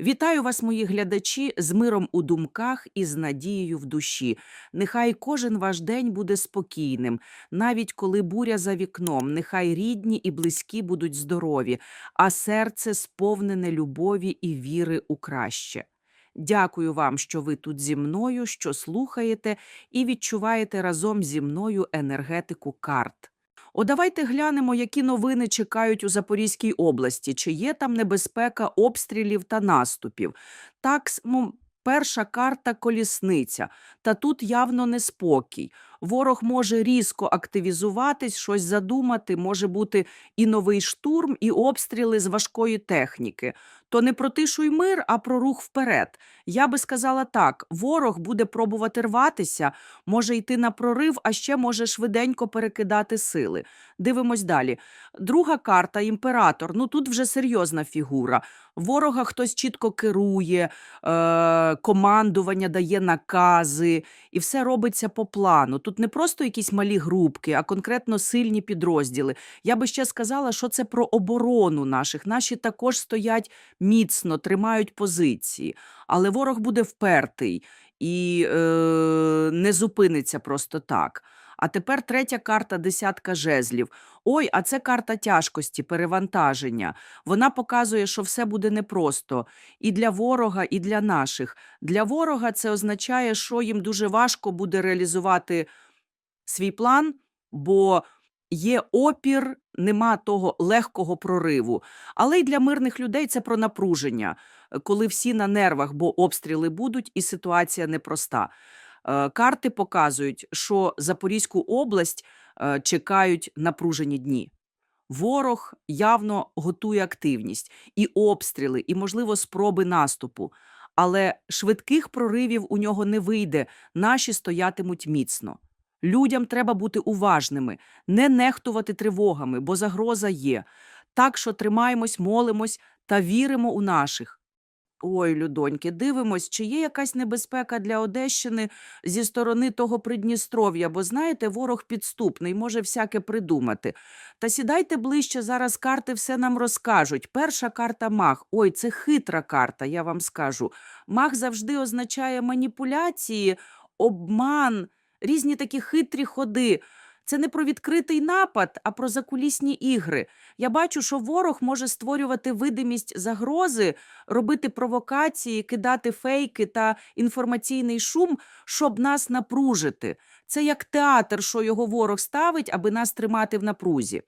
Вітаю вас, мої глядачі, з миром у думках і з надією в душі. Нехай кожен ваш день буде спокійним, навіть коли буря за вікном. Нехай рідні і близькі будуть здорові, а серце сповнене любові і віри у краще. Дякую вам, що ви тут зі мною, що слухаєте і відчуваєте разом зі мною енергетику карт. О, давайте глянемо, які новини чекають у Запорізькій області, чи є там небезпека обстрілів та наступів. Так, перша карта колісниця, та тут явно неспокій. Ворог може різко активізуватись, щось задумати, може бути і новий штурм, і обстріли з важкої техніки. То не про тишу й мир, а про рух вперед. Я би сказала так: ворог буде пробувати рватися, може йти на прорив, а ще може швиденько перекидати сили. Дивимось далі. Друга карта імператор. Ну тут вже серйозна фігура. Ворога хтось чітко керує, е- командування дає накази, і все робиться по плану. Тут не просто якісь малі групки, а конкретно сильні підрозділи. Я би ще сказала, що це про оборону наших. Наші також стоять міцно, тримають позиції. Але ворог буде впертий і е, не зупиниться просто так. А тепер третя карта десятка жезлів. Ой, а це карта тяжкості, перевантаження. Вона показує, що все буде непросто і для ворога, і для наших. Для ворога це означає, що їм дуже важко буде реалізувати свій план, бо є опір, нема того легкого прориву. Але й для мирних людей це про напруження, е, коли всі на нервах, бо обстріли будуть, і ситуація непроста. Е, Карти показують, що Запорізьку область е, чекають напружені дні. Ворог явно готує активність, і обстріли, і, можливо, спроби наступу. Але швидких проривів у нього не вийде, наші стоятимуть міцно. Людям треба бути уважними, не нехтувати тривогами, бо загроза є. Так що тримаємось, молимось та віримо у наших. Ой, людоньки, дивимось, чи є якась небезпека для Одещини зі сторони того Придністров'я, бо знаєте, ворог підступний, може всяке придумати. Та сідайте ближче, зараз карти все нам розкажуть. Перша карта маг. Ой, це хитра карта, я вам скажу. Маг завжди означає маніпуляції, обман, різні такі хитрі ходи. Це не про відкритий напад, а про закулісні ігри. Я бачу, що ворог може створювати видимість загрози, робити провокації, кидати фейки та інформаційний шум, щоб нас напружити. Це як театр, що його ворог ставить, аби нас тримати в напрузі.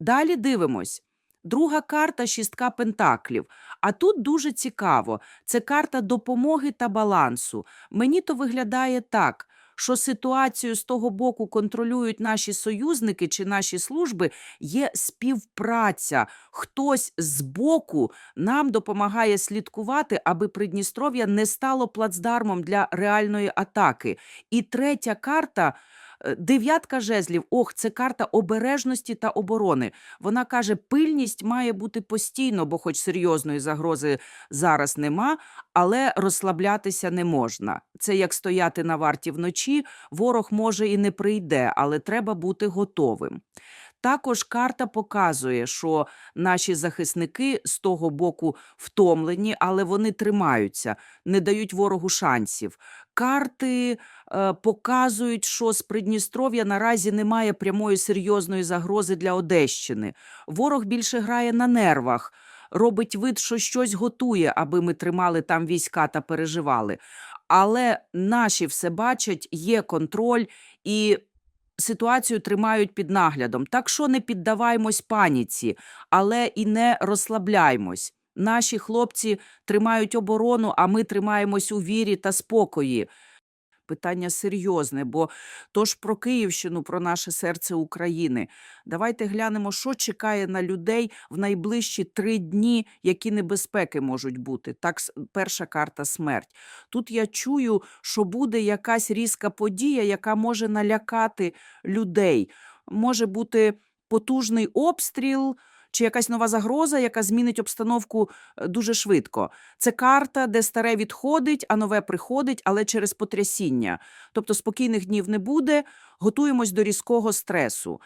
Далі дивимось. Друга карта шістка пентаклів. А тут дуже цікаво: це карта допомоги та балансу. Мені то виглядає так, що ситуацію з того боку контролюють наші союзники чи наші служби, є співпраця. Хтось з боку нам допомагає слідкувати, аби Придністров'я не стало плацдармом для реальної атаки. І третя карта. Е, Дев'ятка жезлів, ох, це карта обережності та оборони. Вона каже, пильність має бути постійно, бо хоч серйозної загрози зараз нема, але розслаблятися не можна. Це як стояти на варті вночі, ворог може і не прийде, але треба бути готовим. Також карта показує, що наші захисники з того боку втомлені, але вони тримаються, не дають ворогу шансів. Карти е, показують, що з Придністров'я наразі немає прямої серйозної загрози для Одещини. Ворог більше грає на нервах, робить вид, що щось готує, аби ми тримали там війська та переживали. Але наші все бачать, є контроль і. Ситуацію тримають під наглядом. Так що не піддаваймось паніці, але і не розслабляймось. Наші хлопці тримають оборону, а ми тримаємось у вірі та спокої. Питання серйозне, бо то ж про Київщину, про наше серце України. Давайте глянемо, що чекає на людей в найближчі три дні, які небезпеки можуть бути. Так, перша карта смерть. Тут я чую, що буде якась різка подія, яка може налякати людей. Може бути потужний обстріл чи якась нова загроза, яка змінить обстановку е, дуже швидко. Це карта, де старе відходить, а нове приходить, але через потрясіння. Тобто спокійних днів не буде, готуємось до різкого стресу.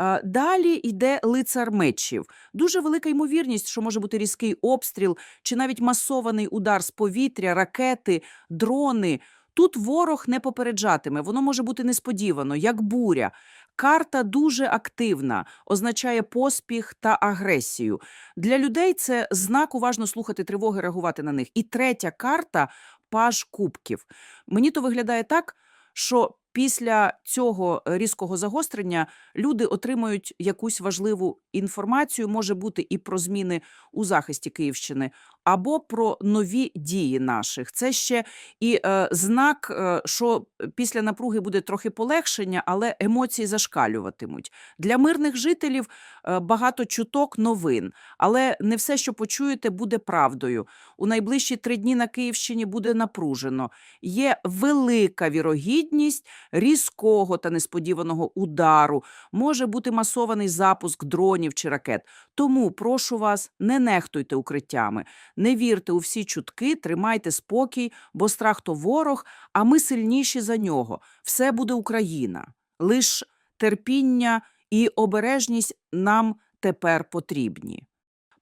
Е, Далі йде лицар мечів. Дуже велика ймовірність, що може бути різкий обстріл чи навіть масований удар з повітря, ракети, дрони. Тут ворог не попереджатиме, воно може бути несподівано, як буря. Карта дуже активна, означає поспіх та агресію. Для людей це знак уважно слухати тривоги, реагувати на них. І третя карта паж кубків. Мені то виглядає так, що після цього різкого загострення люди отримують якусь важливу інформацію, може бути і про зміни у захисті Київщини, або про нові дії наших. Це ще і е, знак, е, що після напруги буде трохи полегшення, але емоції зашкалюватимуть. Для мирних жителів е, багато чуток новин, але не все, що почуєте, буде правдою. У найближчі три дні на Київщині буде напружено. Є велика вірогідність різкого та несподіваного удару. Може бути масований запуск дронів чи ракет. Тому прошу вас, не нехтуйте укриттями, не вірте у всі чутки, тримайте спокій, бо страх то ворог, а ми сильніші за нього. Все буде Україна. Лиш терпіння і обережність нам тепер потрібні.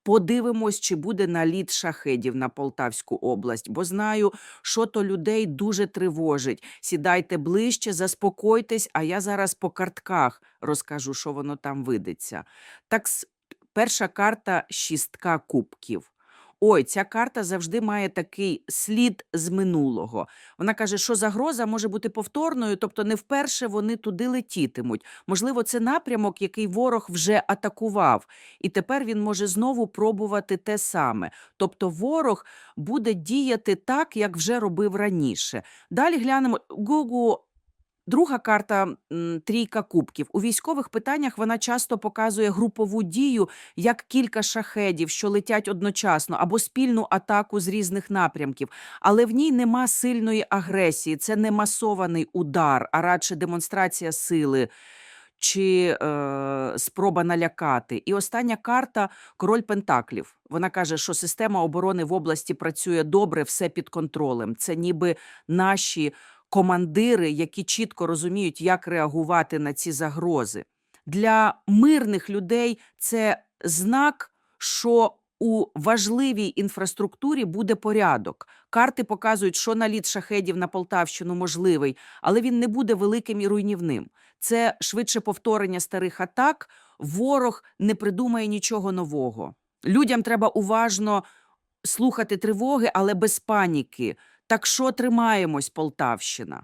Подивимось, чи буде наліт шахедів на Полтавську область, бо знаю, що то людей дуже тривожить. Сідайте ближче, заспокойтесь, а я зараз по картках розкажу, що воно там видиться. Так, перша карта шістка кубків. Ой, ця карта завжди має такий слід з минулого. Вона каже, що загроза може бути повторною, тобто не вперше вони туди летітимуть. Можливо, це напрямок, який ворог вже атакував, і тепер він може знову пробувати те саме. Тобто ворог буде діяти так, як вже робив раніше. Далі глянемо Гугу. Друга карта трійка кубків. У військових питаннях вона часто показує групову дію, як кілька шахедів, що летять одночасно, або спільну атаку з різних напрямків. Але в ній нема сильної агресії. Це не масований удар, а радше демонстрація сили чи е, спроба налякати. І остання карта король Пентаклів. Вона каже, що система оборони в області працює добре, все під контролем. Це ніби наші командири, які чітко розуміють, як реагувати на ці загрози. Для мирних людей це знак, що у важливій інфраструктурі буде порядок. Карти показують, що наліт шахедів на Полтавщину можливий, але він не буде великим і руйнівним. Це швидше повторення старих атак. Ворог не придумає нічого нового. Людям треба уважно слухати тривоги, але без паніки. Так що тримаємось, Полтавщина?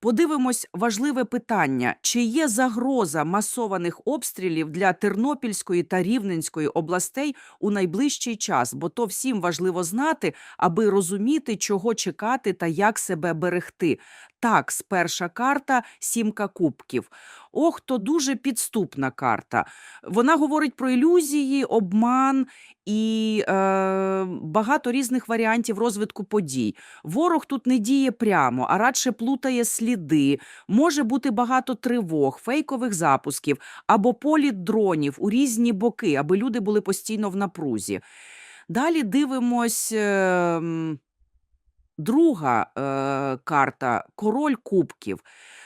Подивимось важливе питання: чи є загроза масованих обстрілів для Тернопільської та Рівненської областей у найближчий час? Бо то всім важливо знати, аби розуміти, чого чекати та як себе берегти. Так, перша карта сімка кубків. Ох, то дуже підступна карта. Вона говорить про ілюзії, обман і е, багато різних варіантів розвитку подій. Ворог тут не діє прямо, а радше плутає сліди. Може бути багато тривог, фейкових запусків або політ дронів у різні боки, аби люди були постійно в напрузі. Далі дивимось. Е, друга е, карта король кубків.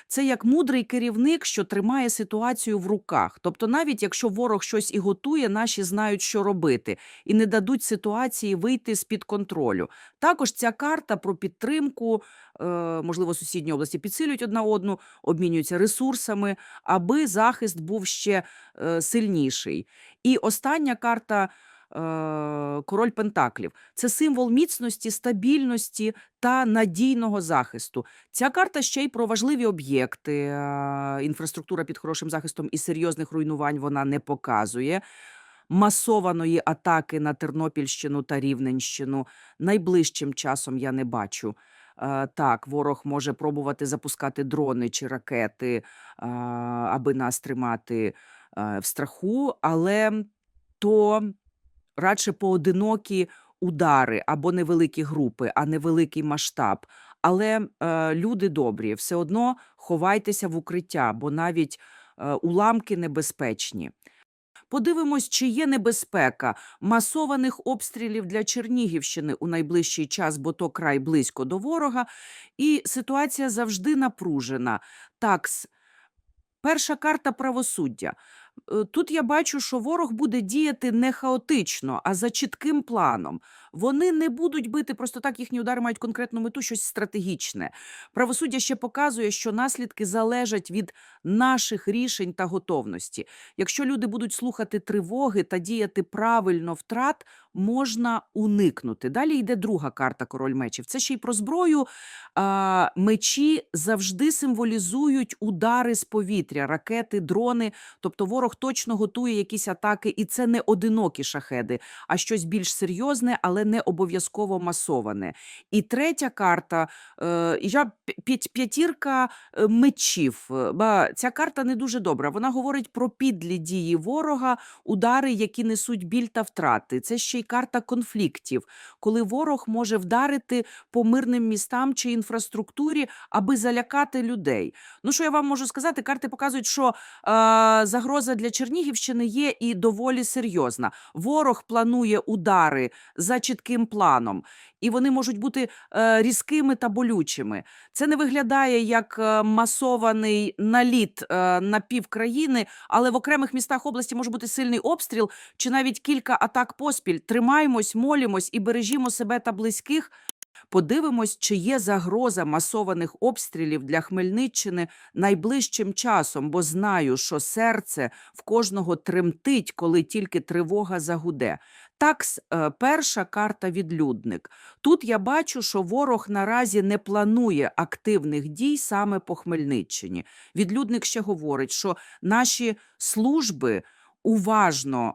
Це як мудрий керівник, що тримає ситуацію в руках. Тобто, навіть якщо ворог щось і готує, наші знають, що робити, і не дадуть ситуації вийти з-під контролю. Також ця карта про підтримку, е, можливо, сусідні області підсилюють одна одну, обмінюються ресурсами, аби захист був ще е, сильніший. І остання карта. Е, Король Пентаклів це символ міцності, стабільності та надійного захисту. Ця карта ще й про важливі об'єкти. е, Інфраструктура під хорошим захистом і серйозних руйнувань вона не показує. Масованої атаки на Тернопільщину та Рівненщину найближчим часом я не бачу. Е, Так, ворог може пробувати запускати дрони чи ракети, аби нас тримати в страху, але то радше поодинокі удари або невеликі групи, а невеликий масштаб. Але е, люди добрі, все одно ховайтеся в укриття, бо навіть е, уламки небезпечні. Подивимось, чи є небезпека масованих обстрілів для Чернігівщини у найближчий час, бо то край близько до ворога. І ситуація завжди напружена. Такс. Перша карта правосуддя. Е, Тут я бачу, що ворог буде діяти не хаотично, а за чітким планом. Вони не будуть бити просто так, їхні удари мають конкретну мету, щось стратегічне. Правосуддя ще показує, що наслідки залежать від наших рішень та готовності. Якщо люди будуть слухати тривоги та діяти правильно втрат, можна уникнути. Далі йде друга карта король мечів. Це ще й про зброю. А, мечі завжди символізують удари з повітря, ракети, дрони. Тобто ворог точно готує якісь атаки, і це не одинокі шахеди, а щось більш серйозне, але не обов'язково масоване. І третя карта е, я п'ятірка е, мечів. Е, ця карта не дуже добра. Вона говорить про підлі дії ворога, удари, які несуть біль та втрати. Це ще й карта конфліктів, коли ворог може вдарити по мирним містам чи інфраструктурі, аби залякати людей. Ну що я вам можу сказати? Карти показують, що е, загроза для Чернігівщини є і доволі серйозна. Ворог планує удари за чітким планом, і вони можуть бути е, різкими та болючими. Це не виглядає як е, масований наліт е, на пів країни, але в окремих містах області може бути сильний обстріл чи навіть кілька атак поспіль. Тримаємось, молімось і бережімо себе та близьких. Подивимось, чи є загроза масованих обстрілів для Хмельниччини найближчим часом, бо знаю, що серце в кожного тремтить, коли тільки тривога загуде. Такс, е, перша карта відлюдник. Тут я бачу, що ворог наразі не планує активних дій саме по Хмельниччині. Відлюдник ще говорить, що наші служби уважно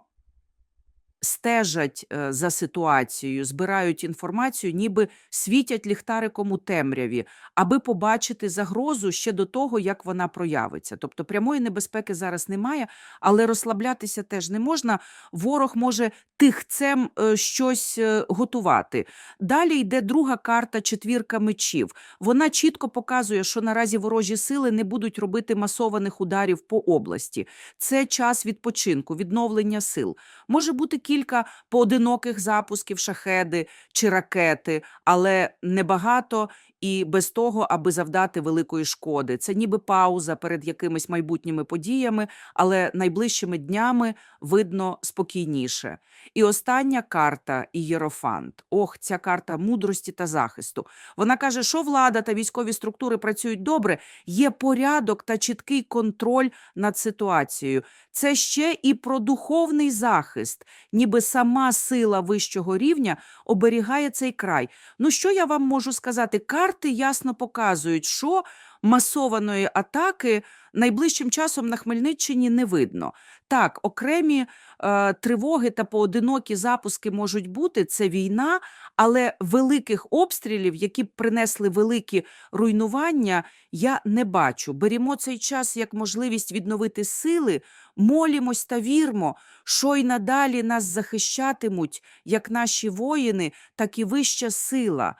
стежать е, за ситуацією, збирають інформацію, ніби світять ліхтариком у темряві, аби побачити загрозу ще до того, як вона проявиться. Тобто прямої небезпеки зараз немає, але розслаблятися теж не можна. Ворог може тихцем е, щось е, готувати. Далі йде друга карта четвірка мечів. Вона чітко показує, що наразі ворожі сили не будуть робити масованих ударів по області. Це час відпочинку, відновлення сил. Може бути кілька поодиноких запусків шахеди чи ракети, але небагато і без того, аби завдати великої шкоди. Це ніби пауза перед якимись майбутніми подіями, але найближчими днями видно спокійніше. І остання карта Ієрофант. Ох, ця карта мудрості та захисту. Вона каже, що влада та військові структури працюють добре, є порядок та чіткий контроль над ситуацією. Це ще і про духовний захист, ніби сама сила вищого рівня оберігає цей край. Ну що я вам можу сказати? Карти ясно показують, що масованої атаки найближчим часом на Хмельниччині не видно. Так, окремі е, тривоги та поодинокі запуски можуть бути. Це війна, але великих обстрілів, які б принесли великі руйнування, я не бачу. Берімо цей час як можливість відновити сили, молімось та вірмо, що й надалі нас захищатимуть як наші воїни, так і вища сила.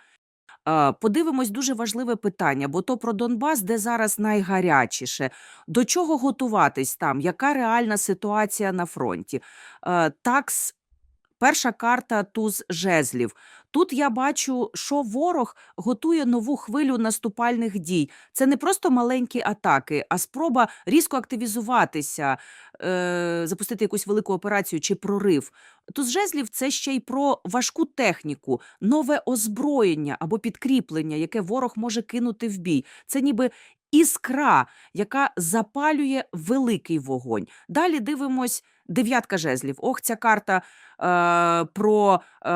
Подивимось дуже важливе питання, бо то про Донбас, де зараз найгарячіше. До чого готуватись там? Яка реальна ситуація на фронті? Е, Такс, перша карта туз жезлів. Тут я бачу, що ворог готує нову хвилю наступальних дій. Це не просто маленькі атаки, а спроба різко активізуватися, е, запустити якусь велику операцію чи прорив. Туз жезлів це ще й про важку техніку, нове озброєння або підкріплення, яке ворог може кинути в бій. Це ніби іскра, яка запалює великий вогонь. Далі дивимось дев'ятка жезлів. Ох, ця карта про е,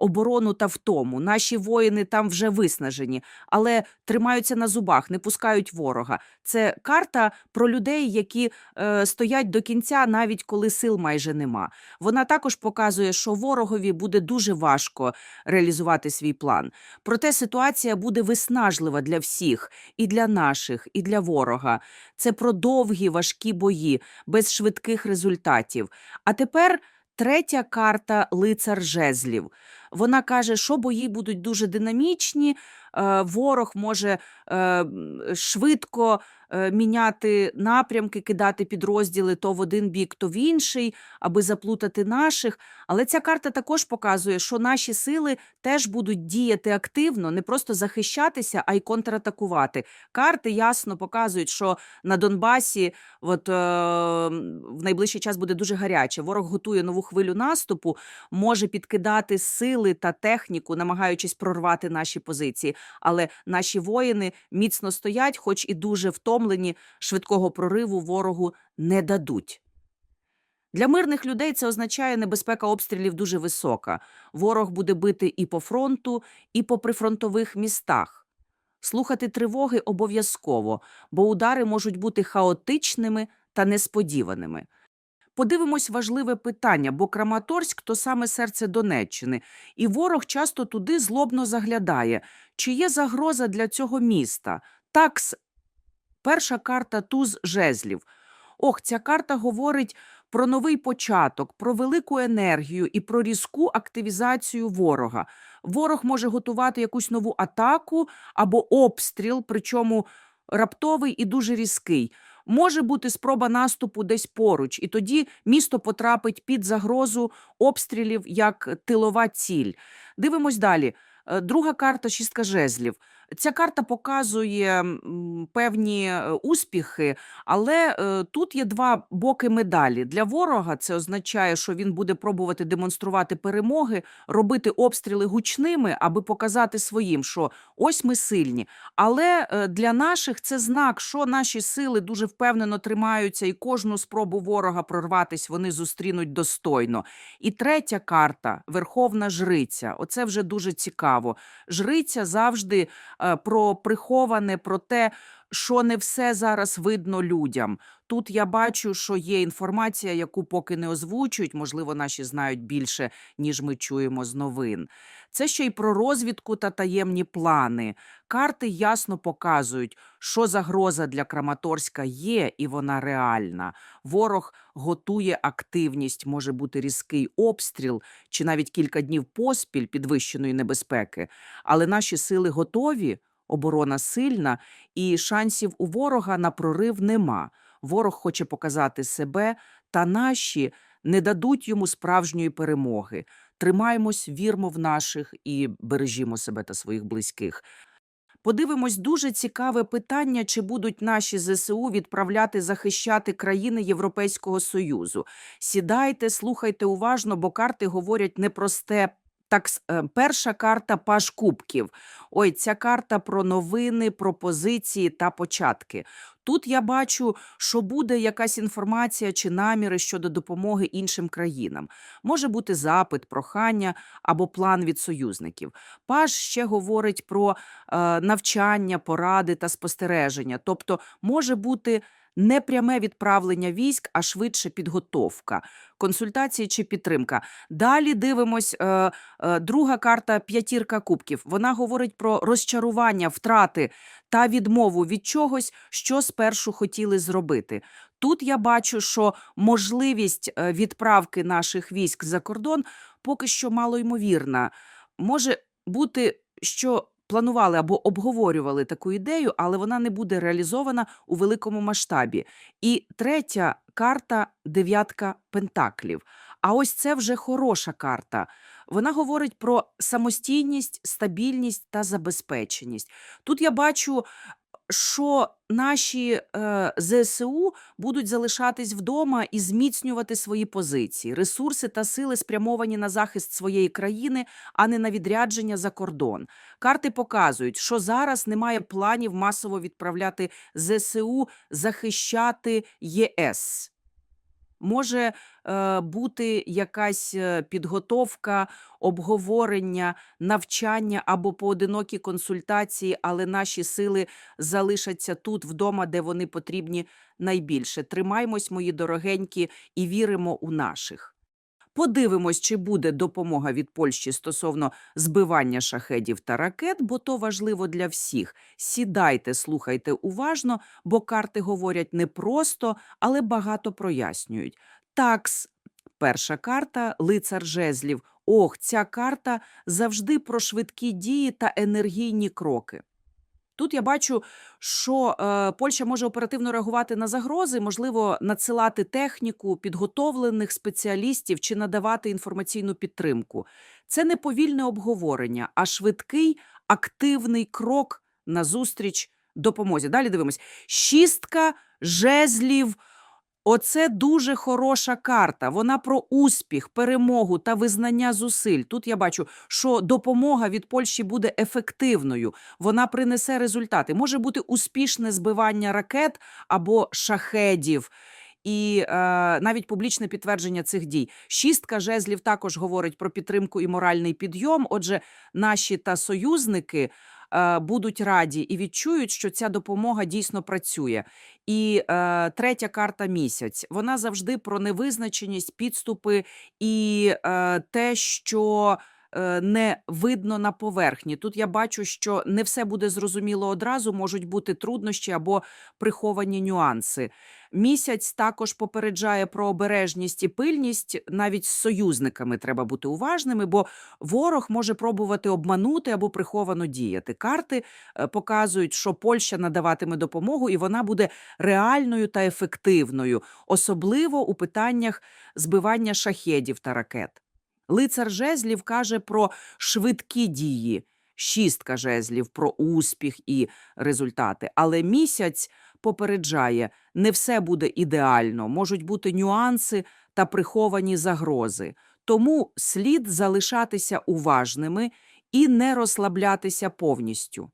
оборону та втому. Наші воїни там вже виснажені, але тримаються на зубах, не пускають ворога. Це карта про людей, які е, стоять до кінця, навіть коли сил майже нема. Вона також показує, що ворогові буде дуже важко реалізувати свій план. Проте ситуація буде виснажлива для всіх, і для наших, і для ворога. Це про довгі важкі бої, без швидких результатів. А тепер третя карта лицар жезлів. Вона каже, що бої будуть дуже динамічні, е, ворог може е, швидко міняти напрямки, кидати підрозділи то в один бік, то в інший, аби заплутати наших. Але ця карта також показує, що наші сили теж будуть діяти активно, не просто захищатися, а й контратакувати. Карти ясно показують, що на Донбасі от, е, в найближчий час буде дуже гаряче. Ворог готує нову хвилю наступу, може підкидати сили та техніку, намагаючись прорвати наші позиції. Але наші воїни міцно стоять, хоч і дуже втомлені, швидкого прориву ворогу не дадуть. Для мирних людей це означає небезпека обстрілів дуже висока. Ворог буде бити і по фронту, і по прифронтових містах. Слухати тривоги обов'язково, бо удари можуть бути хаотичними та несподіваними. Подивимось важливе питання, бо Краматорськ то саме серце Донеччини, і ворог часто туди злобно заглядає. Чи є загроза для цього міста? Такс, перша карта туз жезлів. Ох, ця карта говорить про новий початок, про велику енергію і про різку активізацію ворога. Ворог може готувати якусь нову атаку або обстріл, причому раптовий і дуже різкий. Може бути спроба наступу десь поруч, і тоді місто потрапить під загрозу обстрілів як тилова ціль. Дивимось далі. Е, Друга карта шістка жезлів. Ця карта показує певні е, успіхи, але е, тут є два боки медалі. Для ворога це означає, що він буде пробувати демонструвати перемоги, робити обстріли гучними, аби показати своїм, що ось ми сильні. Але е, для наших це знак, що наші сили дуже впевнено тримаються, і кожну спробу ворога прорватись вони зустрінуть достойно. І третя карта Верховна Жриця. Оце вже дуже цікаво. Жриця завжди про приховане, про те, що не все зараз видно людям. Тут я бачу, що є інформація, яку поки не озвучують, можливо, наші знають більше, ніж ми чуємо з новин. Це ще й про розвідку та таємні плани. Карти ясно показують, що загроза для Краматорська є, і вона реальна. Ворог готує активність, може бути різкий обстріл чи навіть кілька днів поспіль підвищеної небезпеки. Але наші сили готові, оборона сильна, і шансів у ворога на прорив нема. Ворог хоче показати себе, та наші не дадуть йому справжньої перемоги. Тримаємось, вірмо в наших і бережімо себе та своїх близьких. Подивимось дуже цікаве питання, чи будуть наші ЗСУ відправляти захищати країни Європейського Союзу. Сідайте, слухайте уважно, бо карти говорять непросте. Так, с- е, перша карта Паш Кубків. Ой, ця карта про новини, пропозиції та початки. Тут я бачу, що буде якась інформація чи наміри щодо допомоги іншим країнам. Може бути запит, прохання або план від союзників. Паш ще говорить про е, навчання, поради та спостереження. Тобто може бути не пряме відправлення військ, а швидше підготовка, консультації чи підтримка. Далі дивимось. Е, е, друга карта п'ятірка кубків. Вона говорить про розчарування, втрати та відмову від чогось, що спершу хотіли зробити. Тут я бачу, що можливість е, відправки наших військ за кордон поки що малоймовірна. Може бути, що планували або обговорювали таку ідею, але вона не буде реалізована у великому масштабі. І третя карта дев'ятка пентаклів. А ось це вже хороша карта. Вона говорить про самостійність, стабільність та забезпеченість. Тут я бачу, що наші е, ЗСУ будуть залишатись вдома і зміцнювати свої позиції. Ресурси та сили спрямовані на захист своєї країни, а не на відрядження за кордон. Карти показують, що зараз немає планів масово відправляти ЗСУ захищати ЄС. Може е, бути якась е, підготовка, обговорення, навчання або поодинокі консультації, але наші сили залишаться тут, вдома, де вони потрібні найбільше. Тримаймось, мої дорогенькі, і віримо у наших. Подивимось, чи буде допомога від Польщі стосовно збивання шахедів та ракет, бо то важливо для всіх. Сідайте, слухайте уважно, бо карти говорять не просто, але багато прояснюють. Такс, перша карта лицар жезлів. Ох, ця карта завжди про швидкі дії та енергійні кроки. Тут я бачу, що е, Польща може оперативно реагувати на загрози, можливо, надсилати техніку, підготовлених спеціалістів чи надавати інформаційну підтримку. Це не повільне обговорення, а швидкий активний крок назустріч допомозі. Далі дивимось. Шістка жезлів. Оце дуже хороша карта. Вона про успіх, перемогу та визнання зусиль. Тут я бачу, що допомога від Польщі буде ефективною. Вона принесе результати. Може бути успішне збивання ракет або шахедів. І е, навіть публічне підтвердження цих дій. Шістка жезлів також говорить про підтримку і моральний підйом. Отже, наші та союзники будуть раді і відчують, що ця допомога дійсно працює. І е, третя карта місяць. Вона завжди про невизначеність, підступи і е, те, що. Е, Не видно на поверхні. Тут я бачу, що не все буде зрозуміло одразу, можуть бути труднощі або приховані нюанси. Місяць також попереджає про обережність і пильність. Навіть з союзниками треба бути уважними, бо ворог може пробувати обманути або приховано діяти. Карти е, показують, що Польща надаватиме допомогу, і вона буде реальною та ефективною, особливо у питаннях збивання шахедів та ракет. Лицар жезлів каже про швидкі дії, шістка жезлів про успіх і результати. Але місяць попереджає, не все буде ідеально, можуть бути нюанси та приховані загрози. Тому слід залишатися уважними і не розслаблятися повністю.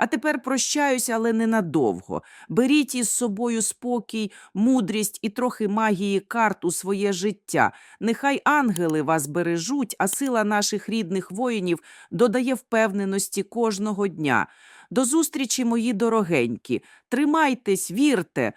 А тепер прощаюся, але ненадовго. Беріть із собою спокій, мудрість і трохи магії карт у своє життя. Нехай ангели вас бережуть, а сила наших рідних воїнів додає впевненості кожного дня. До зустрічі, мої дорогенькі. Тримайтесь, вірте.